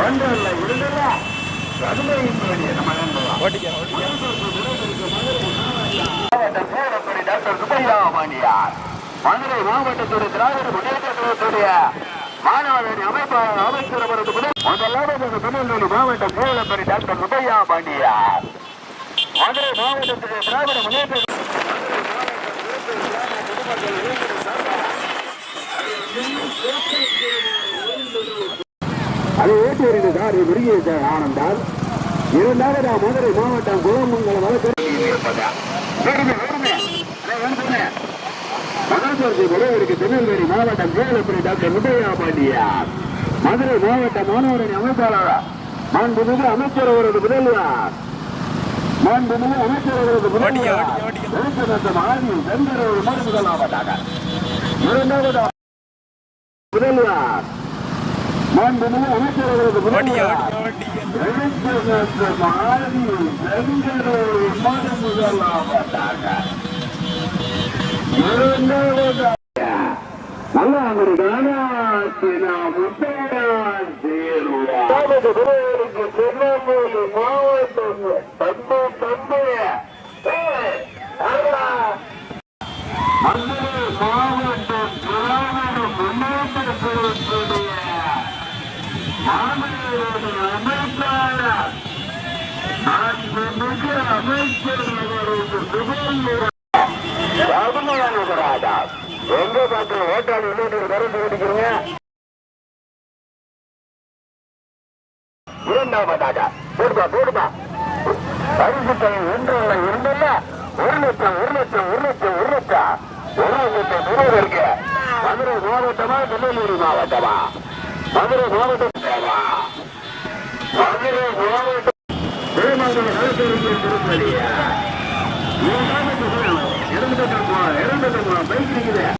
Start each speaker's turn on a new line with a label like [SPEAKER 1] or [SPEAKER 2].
[SPEAKER 1] ஒன்றும் இல்லை இருந்தல்ல கடுமையின் வேண்டிய நம்ம நண்பர்களா மாவட்டம் சேலப்படி டாக்டர் சுப்பையா பாண்டியார் மதுரை மாவட்டத்துடைய திராவிட முன்னேற்ற கழகத்துடைய மாணவரணி அமைப்பாளர் அமைச்சர் அவரது முதல் முதலாவது திருநெல்வேலி மாவட்டம் சேலப்படி டாக்டர் சுப்பையா பாண்டியார் மதுரை மாவட்டத்துடைய திராவிட முன்னேற்ற வருகிற சார் முருகேச ஆனந்தால் இரண்டாவது மதுரை மாவட்டம் குலமங்கலம் மகாசரத்தை விரைவிற்கு திருநெல்வேலி மாவட்டம் சேலப்படி டாக்டர் முத்தையா பாண்டியார். மதுரை மாவட்ட மாணவரணி அமைப்பாளர்? மாண்புமிகு அமைச்சர் அவரது முதல்வர். மாண்புமிகு அமைச்சர் அவரது முதல்வர். அவர் மறு முதலாவதாக. இரண்டாவது முதல்வர். திருநெல்வேலி மாவட்டம் தம்பு தம்பு மதுரை மாவட்டம் திராவிட முன்னேற்ற கழகத்துடைய மாநில அமைப்பாளர் மாண்புமிகு அமைச்சர் அவரது சுதந்திர ராஜா எங்க பார்த்து ஓட்டாளி உள்ளிட்டு கருத்து குடிக்கிறீங்க இரண்டாவதாக போடுப்பா போடுப்பா பரிசு தொகை ஒன்றுல இருந்துள்ள ஒரு லட்சம் ஒரு லட்சம் ஒரு லட்சம் ஒரு லட்சம் ஒரு லட்சம் இருக்கு மதுரை மாவட்டமா திருநெல்வேலி மாவட்டமா மதுரை மாவட்டம் மதுரை மாவட்டம் திருமங்கலம் நலச்சரிக்கை திருப்பதியா இரண்டு இரண்டு பைக் நிற்குது